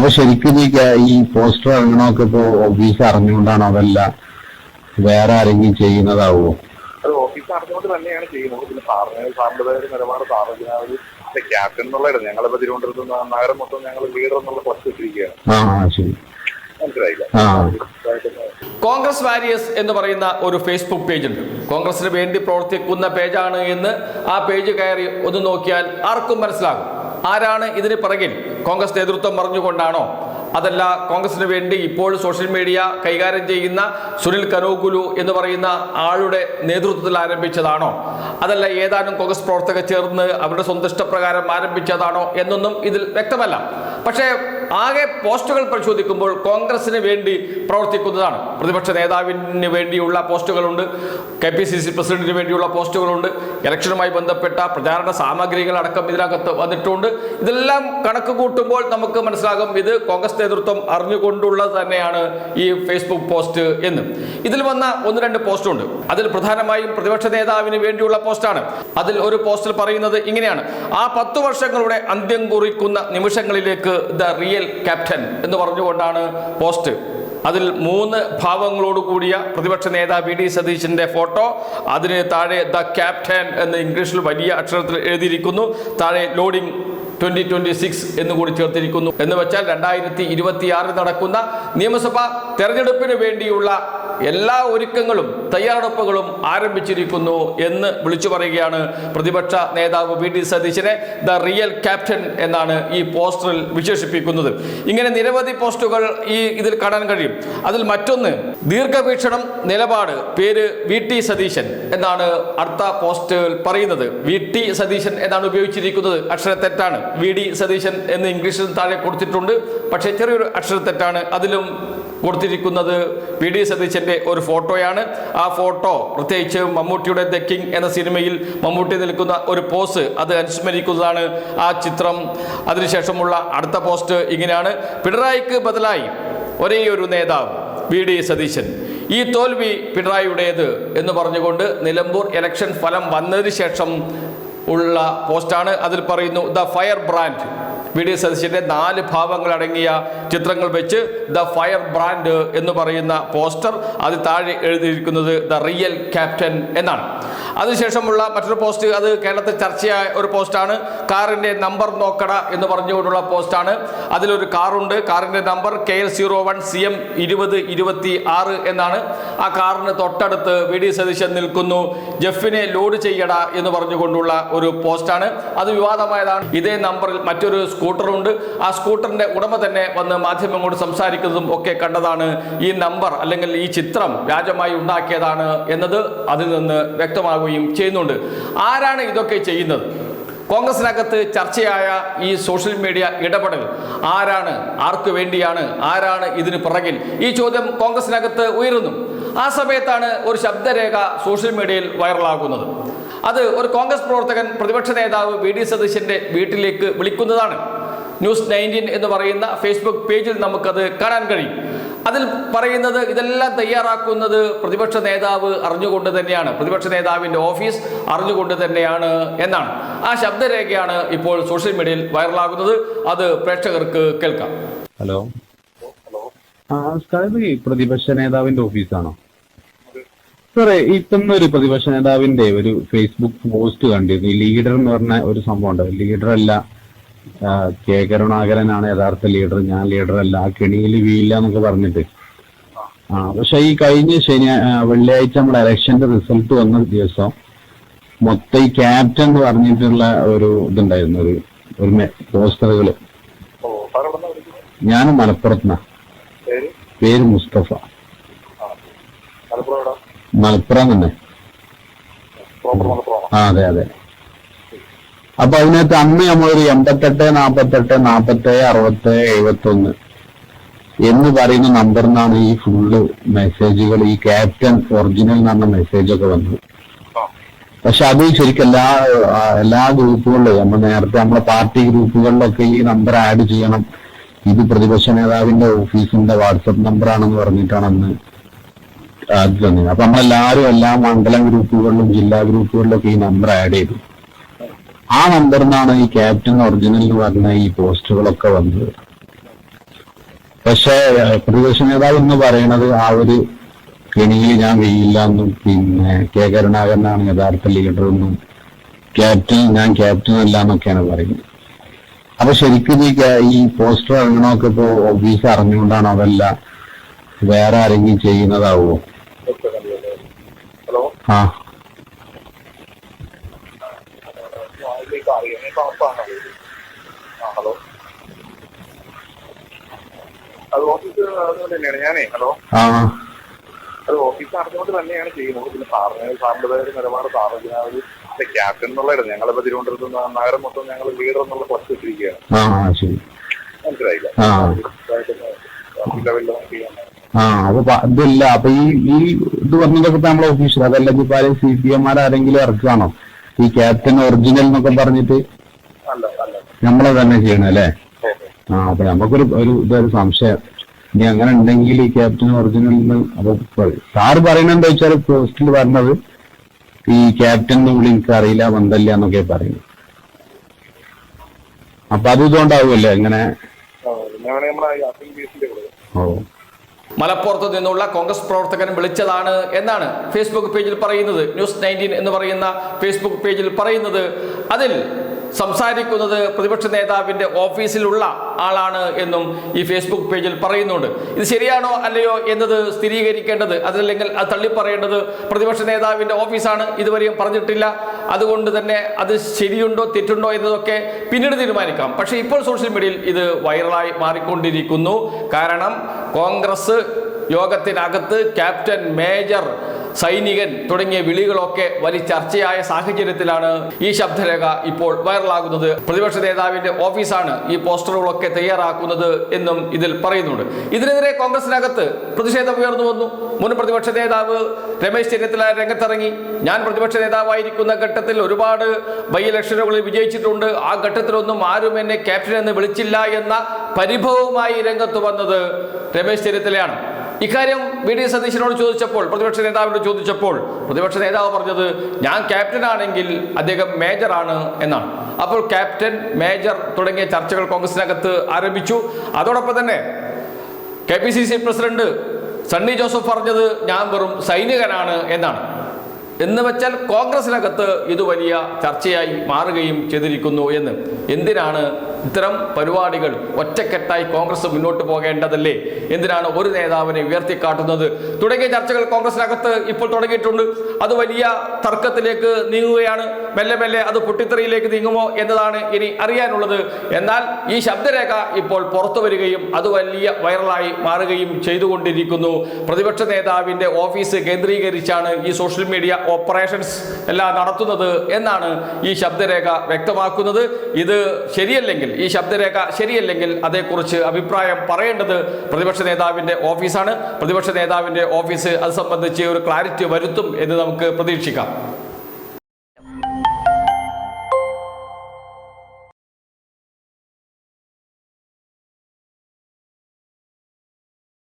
അപ്പൊ ശരിക്കും ഈ പോസ്റ്റർ ഇറങ്ങണമൊക്കെ ഇപ്പൊ ഓഫീസ് അറിഞ്ഞുകൊണ്ടാണോ അതല്ല വേറെ ആരെങ്കിലും ചെയ്യുന്നതാവോ? അത് ഓഫീസ് അറിഞ്ഞുകൊണ്ട് തന്നെയാണ് ചെയ്യുന്നത്. പിന്നെ സാറിന് സാറിന്റെതായ ഒരു നിലപാട് സാറിന് ആ ഒരു ക്യാപ്റ്റൻ എന്നുള്ളതാണ് ഞങ്ങളിപ്പോ തിരുവനന്തപുരത്ത് നഗരം മൊത്തം ഞങ്ങൾ ലീഡർ എന്നുള്ള പോസ്റ്റ് ഇട്ടിരിക്കുകയാണ്. മനസ്സിലായില്ല? കോൺഗ്രസ് വാരിയേഴ്സ് എന്ന് പറയുന്ന ഒരു ഫേസ്ബുക്ക് പേജ് ഉണ്ട്. കോൺഗ്രസിന് വേണ്ടി പ്രവർത്തിക്കുന്ന പേജാണ് എന്ന് ആ പേജ് കയറി ഒന്ന് നോക്കിയാൽ ആർക്കും മനസ്സിലാകും. ആരാണ് ഇതിന് പിറകിൽ? കോൺഗ്രസ് നേതൃത്വം പറഞ്ഞുകൊണ്ടാണോ? അതല്ല കോൺഗ്രസിന് വേണ്ടി ഇപ്പോൾ സോഷ്യൽ മീഡിയ കൈകാര്യം ചെയ്യുന്ന സുനിൽ കനോകുലു എന്ന് പറയുന്ന ആളുടെ നേതൃത്വത്തിൽ ആരംഭിച്ചതാണോ? അതല്ല ഏതാനും കോൺഗ്രസ് പ്രവർത്തകർ ചേർന്ന് അവരുടെ സ്വന്തം ഇഷ്ടപ്രകാരം ആരംഭിച്ചതാണോ എന്നൊന്നും ഇതിൽ വ്യക്തമല്ല. പക്ഷേ ആകെ പോസ്റ്റുകൾ പരിശോധിക്കുമ്പോൾ കോൺഗ്രസിന് വേണ്ടി പ്രവർത്തിക്കുന്നതാണ്. പ്രതിപക്ഷ നേതാവിന് വേണ്ടിയുള്ള പോസ്റ്റുകളുണ്ട്. കെ പി സി സി പ്രസിഡന്റിന് വേണ്ടിയുള്ള പോസ്റ്റുകളുണ്ട്. ഇലക്ഷനുമായി ബന്ധപ്പെട്ട പ്രചാരണ സാമഗ്രികൾ അടക്കം ഇതിനകത്ത് വന്നിട്ടുണ്ട്. ഇതെല്ലാം കണക്ക് കൂട്ടുമ്പോൾ നമുക്ക് മനസ്സിലാകും ഇത് കോൺഗ്രസ് നേതൃത്വം അറിഞ്ഞുകൊണ്ടുള്ളത് തന്നെയാണ് ഈ ഫേസ്ബുക്ക് പോസ്റ്റ് എന്ന്. ഇതിൽ വന്ന ഒന്ന് രണ്ട് പോസ്റ്റുണ്ട്. അതിൽ പ്രധാനമായും പ്രതിപക്ഷ നേതാവിന് വേണ്ടിയുള്ള പോസ്റ്റാണ്. അതിൽ ഒരു പോസ്റ്റിൽ പറയുന്നത് ഇങ്ങനെയാണ്. ആ പത്തു വർഷങ്ങളുടെ അന്ത്യം കുറിക്കുന്ന നിമിഷങ്ങളിലേക്ക് ദ റിയൽ ക്യാപ്റ്റൻ എന്ന് പറഞ്ഞുകൊണ്ടാണ് പോസ്റ്റ്. അതിൽ മൂന്ന് ഭാവങ്ങളോട് കൂടിയ പ്രതിപക്ഷ നേതാവ് വി ഡി സതീശന്റെ ഫോട്ടോ അതിന് താഴെ ദ ക്യാപ്റ്റൻ എന്ന് ഇംഗ്ലീഷിൽ വലിയ അക്ഷരത്തിൽ എഴുതിയിരിക്കുന്നു താഴെ ലോഡിംഗ് ട്വന്റി ട്വന്റി സിക്സ് എന്ന് കൂടി ചേർത്തിരിക്കുന്നു. എന്ന് വെച്ചാൽ രണ്ടായിരത്തി ഇരുപത്തിയാറിൽ നടക്കുന്ന നിയമസഭാ തെരഞ്ഞെടുപ്പിന് വേണ്ടിയുള്ള എല്ലാ ഒരുക്കങ്ങളും തയ്യാറെടുപ്പുകളും ആരംഭിച്ചിരിക്കുന്നു എന്ന് വിളിച്ചു പറയുകയാണ് പ്രതിപക്ഷ നേതാവ് വി ഡി സതീശനെ ദ റിയൽ ക്യാപ്റ്റൻ എന്നാണ് ഈ പോസ്റ്ററിൽ വിശേഷിപ്പിക്കുന്നത്. ഇങ്ങനെ നിരവധി പോസ്റ്റുകൾ ഈ ഇതിൽ കാണാൻ കഴിയും. അതിൽ മറ്റൊന്ന് ദീർഘവീക്ഷണം നിലപാട് പേര് വി ടി സതീശൻ എന്നാണ് അടുത്ത പോസ്റ്റിൽ പറയുന്നത്. വി ടി സതീശൻ എന്നാണ് ഉപയോഗിച്ചിരിക്കുന്നത്. അക്ഷരത്തെറ്റാണ് വി ഡി സതീശൻ എന്ന് ഇംഗ്ലീഷിൽ താഴെ കൊടുത്തിട്ടുണ്ട്. പക്ഷേ ചെറിയൊരു അക്ഷരത്തെറ്റാണ് അതിലും കൊടുത്തിരിക്കുന്നത് വി ഡി സതീശന്റെ ഒരു ഫോട്ടോയാണ്. ആ ഫോട്ടോ പ്രത്യേകിച്ച് മമ്മൂട്ടിയുടെ ദ കിങ് എന്ന സിനിമയിൽ മമ്മൂട്ടി നിൽക്കുന്ന ഒരു പോസ് അത് അനുസ്മരിക്കുന്നതാണ്. ആ ചിത്രം അതിനുശേഷമുള്ള അടുത്ത പോസ്റ്റ് ഇങ്ങനെയാണ്. പിണറായിക്ക് ബദലായി ഒരേ ഒരു നേതാവ് വി ഡി സതീശൻ. ഈ തോൽവി പിണറായിയുടേത് എന്ന് പറഞ്ഞുകൊണ്ട് നിലമ്പൂർ ഇലക്ഷൻ ഫലം വന്നതിന് ശേഷം ഉള്ള പോസ്റ്റാണ്. അതിൽ പറയുന്നു the fire brand. V D സതീശന്റെ നാല് ഭാവങ്ങൾ അടങ്ങിയ ചിത്രങ്ങൾ വെച്ച് ദ ഫയർ ബ്രാൻഡ് എന്ന് പറയുന്ന പോസ്റ്റർ അത് താഴെ എഴുതിയിരിക്കുന്നത് ദ റിയൽ ക്യാപ്റ്റൻ എന്നാണ്. അതിനുശേഷമുള്ള മറ്റൊരു പോസ്റ്റ് അത് കേരളത്തിൽ ചർച്ചയായ ഒരു പോസ്റ്റാണ്. കാറിന്റെ നമ്പർ നോക്കട എന്ന് പറഞ്ഞുകൊണ്ടുള്ള പോസ്റ്റാണ്. അതിലൊരു കാറുണ്ട്. കാറിന്റെ number K L zero one C M ഇരുപത് ഇരുപത്തി ആറ് എന്നാണ്. ആ കാറിന് തൊട്ടടുത്ത് വി ഡി സതീശൻ നിൽക്കുന്നു. ജെഫിനെ ലോഡ് ചെയ്യട എന്ന് പറഞ്ഞുകൊണ്ടുള്ള ഒരു പോസ്റ്റാണ്. അത് വിവാദമായതാണ്. ഇതേ നമ്പറിൽ മറ്റൊരു സ്കൂട്ടറുണ്ട്. ആ സ്കൂട്ടറിന്റെ ഉടമ തന്നെ വന്ന് മാധ്യമങ്ങളോട് സംസാരിക്കുന്നതും ഒക്കെ കണ്ടതാണ്. ഈ നമ്പർ അല്ലെങ്കിൽ ഈ ചിത്രം വ്യാജമായി ഉണ്ടാക്കിയതാണ് എന്നത് അതിൽ നിന്ന് വ്യക്തമാവുകയും ചെയ്യുന്നുണ്ട്. ആരാണ് ഇതൊക്കെ ചെയ്യുന്നത്? കോൺഗ്രസിനകത്ത് ചർച്ചയായ ഈ സോഷ്യൽ മീഡിയ ഇടപെടൽ ആരാണ്? ആർക്ക് വേണ്ടിയാണ്? ആരാണ് ഇതിന് പിറകിൽ? ഈ ചോദ്യം കോൺഗ്രസിനകത്ത് ഉയരുന്നു. ആ സമയത്താണ് ഒരു ശബ്ദരേഖ സോഷ്യൽ മീഡിയയിൽ വൈറലാകുന്നത്. അത് ഒരു കോൺഗ്രസ് പ്രവർത്തകൻ പ്രതിപക്ഷ നേതാവ് വി ഡി സതീശന്റെ വീട്ടിലേക്ക് വിളിക്കുന്നതാണ്. ന്യൂസ് നയന്റീൻ എന്ന് പറയുന്ന ഫേസ്ബുക്ക് പേജിൽ നമുക്കത് കാണാൻ കഴിയും. അതിൽ പറയുന്നത് ഇതെല്ലാം തയ്യാറാക്കുന്നത് പ്രതിപക്ഷ നേതാവ് അറിഞ്ഞുകൊണ്ട് തന്നെയാണ്. പ്രതിപക്ഷ നേതാവിന്റെ ഓഫീസ് അറിഞ്ഞുകൊണ്ട് തന്നെയാണ് എന്നാണ്. ആ ശബ്ദരേഖയാണ് ഇപ്പോൾ സോഷ്യൽ മീഡിയയിൽ വൈറലാകുന്നത്. അത് പ്രേക്ഷകർക്ക് കേൾക്കാം. ഹലോ. ഹലോ. നമസ്കാരം ഈ പ്രതിപക്ഷ നേതാവിന്റെ ഓഫീസാണോ? സാറേ ഇപ്പം ഒരു പ്രതിപക്ഷ നേതാവിന്റെ ഒരു ഫേസ്ബുക്ക് പോസ്റ്റ് കണ്ടിരുന്നു. ഈ ലീഡർ എന്ന് പറഞ്ഞ ഒരു സംഭവം ഉണ്ട് ലീഡർ അല്ല കെ കരുണാകരനാണ് യഥാർത്ഥ ലീഡർ ഞാൻ ലീഡർ അല്ല. ആ കെണിയിൽ വീയില്ല എന്നൊക്കെ പറഞ്ഞിട്ട്. ആ പക്ഷെ ഈ കഴിഞ്ഞ ശനി വെള്ളിയാഴ്ച നമ്മുടെ ഇലക്ഷന്റെ റിസൾട്ട് വന്ന ദിവസം മൊത്തം ഈ ക്യാപ്റ്റൻ എന്ന് പറഞ്ഞിട്ടുള്ള ഒരു ഇതുണ്ടായിരുന്നു. ഒരു ഒരു പോസ്റ്ററുകൾ ഞാൻ മലപ്പുറത്തുനിന്നാ പേര്? പേര് മുസ്തഫ. മലപ്പുറം തന്നെ. ആ അതെ അതെ. അപ്പൊ അതിനകത്ത് അന്ന് നമ്മളൊരു എൺപത്തെട്ട് നാപ്പത്തെട്ട് നാപ്പത്തേഴ് അറുപത്തേഴ് എഴുപത്തി ഒന്ന് എന്ന് പറയുന്ന നമ്പറിനാണ് ഈ ഫുള്ള് മെസ്സേജുകൾ ഈ ക്യാപ്റ്റൻ ഒറിജിനൽ എന്ന് പറഞ്ഞ മെസ്സേജ് ഒക്കെ വന്നത്. പക്ഷെ അത് ശരിക്കും എല്ലാ എല്ലാ ഗ്രൂപ്പുകളിലും നമ്മൾ നേരത്തെ നമ്മളെ പാർട്ടി ഗ്രൂപ്പുകളിലൊക്കെ ഈ നമ്പർ ആഡ് ചെയ്യണം. ഇത് പ്രതിപക്ഷ നേതാവിന്റെ ഓഫീസിന്റെ വാട്സപ്പ് നമ്പറാണെന്ന് പറഞ്ഞിട്ടാണ് അന്ന് അത് തന്നത് അപ്പൊ നമ്മളെല്ലാരും എല്ലാ മണ്ഡലം ഗ്രൂപ്പുകളിലും ജില്ലാ ഗ്രൂപ്പുകളിലൊക്കെ ഈ നമ്പർ ആഡ് ചെയ്തു. ആ നമ്പറിൽ നിന്നാണ് ഈ ക്യാപ്റ്റൻ ഒറിജിനൽ പറഞ്ഞ ഈ പോസ്റ്റുകളൊക്കെ വന്നത്. പക്ഷേ പ്രതിപക്ഷ നേതാവ് എന്ന് പറയണത് ആ ഒരു കെണിയിൽ ഞാൻ വീഴില്ല എന്നും പിന്നെ കെ കരുണാകരനാണ് യഥാർത്ഥ ലീഡർ എന്നും ക്യാപ്റ്റൻ ഞാൻ ക്യാപ്റ്റൻ അല്ല എന്നൊക്കെയാണ് പറയുന്നത്. അപ്പൊ ശരിക്കും ഈ ഈ പോസ്റ്റർ ഇറങ്ങണമൊക്കെ ഇപ്പോ ഓഫീസ് അറിഞ്ഞുകൊണ്ടാണ് അതല്ല വേറെ ആരെങ്കിലും ചെയ്യുന്നതാവോ? ഹലോ? ആ. ഇതിലേക്ക് അറിയാം ഞാൻ തണുപ്പാണോ ആ ഹലോ. അത് ഓഫീസ് അതുകൊണ്ട് തന്നെയാണ്. ഞാനേ ഹലോ. ആ. അത് ഓഫീസ് അറിഞ്ഞുകൊണ്ട് തന്നെയാണ് ചെയ്യുന്നത്. പിന്നെ സാറിന് സാറിന്റെ പേര് നിലപാട് സാറിന് ആ ഒരു ക്യാപ്റ്റൻ എന്നുള്ളതായിരുന്നു ഞങ്ങളിപ്പോ തിരുവനന്തപുരത്ത് നിന്ന് നഗരം മൊത്തം ഞങ്ങൾ ലീഡർ എന്നുള്ള ക്വസ്റ്റ് ഇട്ടിരിക്കുകയാണ്. ആ ആ, ശരി. മനസ്സിലായില്ല? ആ. ലെവലിൽ ചെയ്യാൻ ആ അപ്പൊ പ- ഇതില്ല. അപ്പൊ ഈ ഈ ഇത് പറഞ്ഞതൊക്കെ നമ്മളെ ഓഫീസിൽ അതല്ലെങ്കിൽ സി പി എം ആരെങ്കിലും ഇറക്കുകയാണോ ഈ ക്യാപ്റ്റൻ ഒറിജിനൽ എന്നൊക്കെ പറഞ്ഞിട്ട് നമ്മളെ തന്നെ ചെയ്യണം അല്ലേ? ആ അപ്പൊ നമുക്കൊരു ഒരു ഇതൊരു സംശയം. ഇനി അങ്ങനെ ഉണ്ടെങ്കിൽ ഈ ക്യാപ്റ്റൻ ഒറിജിനൽ എന്ന് അപ്പൊ സാറ് പറയണ എന്താ വെച്ചാൽ പോസ്റ്റിൽ പറഞ്ഞത് ഈ ക്യാപ്റ്റൻ വിളി എനിക്ക് അറിയില്ല വന്നല്ല എന്നൊക്കെ പറയുന്നു അപ്പൊ അത് ഇതുകൊണ്ടാവുമല്ലേ ഇങ്ങനെ? ഓ. മലപ്പുറത്ത് നിന്നുള്ള കോൺഗ്രസ് പ്രവർത്തകൻ വിളിച്ചതാണ് എന്നാണ് ഫേസ്ബുക്ക് പേജിൽ പറയുന്നത്. ന്യൂസ് നയന്റീൻ എന്ന് പറയുന്ന ഫേസ്ബുക്ക് പേജിൽ പറയുന്നത്. അതിൽ സംസാരിക്കുന്നത് പ്രതിപക്ഷ നേതാവിന്റെ ഓഫീസിലുള്ള ആളാണ് എന്നും ഈ ഫേസ്ബുക്ക് പേജിൽ പറയുന്നുണ്ട്. ഇത് ശരിയാണോ അല്ലയോ എന്നത് സ്ഥിരീകരിക്കേണ്ടത് അതല്ലെങ്കിൽ അത് തള്ളിപ്പറയേണ്ടത് പ്രതിപക്ഷ നേതാവിന്റെ ഓഫീസാണ് ഇതുവരെയും പറഞ്ഞിട്ടില്ല. അതുകൊണ്ട് തന്നെ അത് ശരിയുണ്ടോ തെറ്റുണ്ടോ എന്നതൊക്കെ പിന്നീട് തീരുമാനിക്കാം. പക്ഷേ ഇപ്പോൾ സോഷ്യൽ മീഡിയയിൽ ഇത് വൈറലായി മാറിക്കൊണ്ടിരിക്കുന്നു. കാരണം കോൺഗ്രസ് യോഗത്തിനകത്ത് ക്യാപ്റ്റൻ മേജർ സൈനികൻ തുടങ്ങിയ വിളികളൊക്കെ വലിയ ചർച്ചയായ സാഹചര്യത്തിലാണ് ഈ ശബ്ദരേഖ ഇപ്പോൾ വൈറലാകുന്നത്. പ്രതിപക്ഷ നേതാവിന്റെ ഓഫീസാണ് ഈ പോസ്റ്ററുകളൊക്കെ തയ്യാറാക്കുന്നത് എന്നും ഇതിൽ പറയുന്നുണ്ട്. ഇതിനെതിരെ കോൺഗ്രസിനകത്ത് പ്രതിഷേധം ഉയർന്നു വന്നു. മുൻ പ്രതിപക്ഷ നേതാവ് രമേശ് ചെന്നിത്തല രംഗത്തിറങ്ങി. ഞാൻ പ്രതിപക്ഷ നേതാവായിരിക്കുന്ന ഘട്ടത്തിൽ ഒരുപാട് ബൈ ഇലക്ഷനുകളിൽ വിജയിച്ചിട്ടുണ്ട്. ആ ഘട്ടത്തിലൊന്നും ആരും എന്നെ ക്യാപ്റ്റൻ എന്ന് വിളിച്ചില്ല എന്ന പരിഭവമായി രംഗത്ത് വന്നത് രമേശ് ചെന്നിത്തലയാണ്. ഇക്കാര്യം വി ഡി സതീശനോട് ചോദിച്ചപ്പോൾ പ്രതിപക്ഷ നേതാവിനോട് ചോദിച്ചപ്പോൾ പ്രതിപക്ഷ നേതാവ് പറഞ്ഞത് ഞാൻ ക്യാപ്റ്റൻ ആണെങ്കിൽ അദ്ദേഹം മേജർ ആണ് എന്നാണ്. അപ്പോൾ ക്യാപ്റ്റൻ മേജർ തുടങ്ങിയ ചർച്ചകൾ കോൺഗ്രസിനകത്ത് ആരംഭിച്ചു. അതോടൊപ്പം തന്നെ K P C C president Sunny Joseph പറഞ്ഞത് ഞാൻ വെറും സൈനികനാണ് എന്നാണ്. എന്ന് വെച്ചാൽ കോൺഗ്രസിനകത്ത് ഇത് വലിയ ചർച്ചയായി മാറുകയും ചെയ്തിരിക്കുന്നു എന്ന്. എന്തിനാണ് ഇത്തരം പരിപാടികൾ ഒറ്റക്കെട്ടായി കോൺഗ്രസ് മുന്നോട്ട് പോകേണ്ടതല്ലേ? എന്തിനാണ് ഒരു നേതാവിനെ ഉയർത്തിക്കാട്ടുന്നത്? തുടങ്ങിയ ചർച്ചകൾ കോൺഗ്രസിനകത്ത് ഇപ്പോൾ തുടങ്ങിയിട്ടുണ്ട്. അത് വലിയ തർക്കത്തിലേക്ക് നീങ്ങുകയാണ്. മെല്ലെ മെല്ലെ അത് പൊട്ടിത്തെറിയിലേക്ക് നീങ്ങുമോ എന്നതാണ് ഇനി അറിയാനുള്ളത്. എന്നാൽ ഈ ശബ്ദരേഖ ഇപ്പോൾ പുറത്തു വരികയും അത് വലിയ വൈറലായി മാറുകയും ചെയ്തുകൊണ്ടിരിക്കുന്നു. പ്രതിപക്ഷ നേതാവിന്റെ ഓഫീസ് കേന്ദ്രീകരിച്ചാണ് ഈ സോഷ്യൽ മീഡിയ ഓപ്പറേഷൻസ് എല്ലാം നടത്തുന്നത് എന്നാണ് ഈ ശബ്ദരേഖ വ്യക്തമാക്കുന്നത്. ഇത് ശരിയല്ലെങ്കിൽ ഈ ശബ്ദരേഖ ശരിയല്ലെങ്കിൽ അതേക്കുറിച്ച് അഭിപ്രായം പറയേണ്ടത് പ്രതിപക്ഷ നേതാവിന്റെ ഓഫീസാണ്. പ്രതിപക്ഷ നേതാവിന്റെ ഓഫീസ് അത് സംബന്ധിച്ച് ഒരു ക്ലാരിറ്റി വരുത്തും എന്ന് നമുക്ക് പ്രതീക്ഷിക്കാം.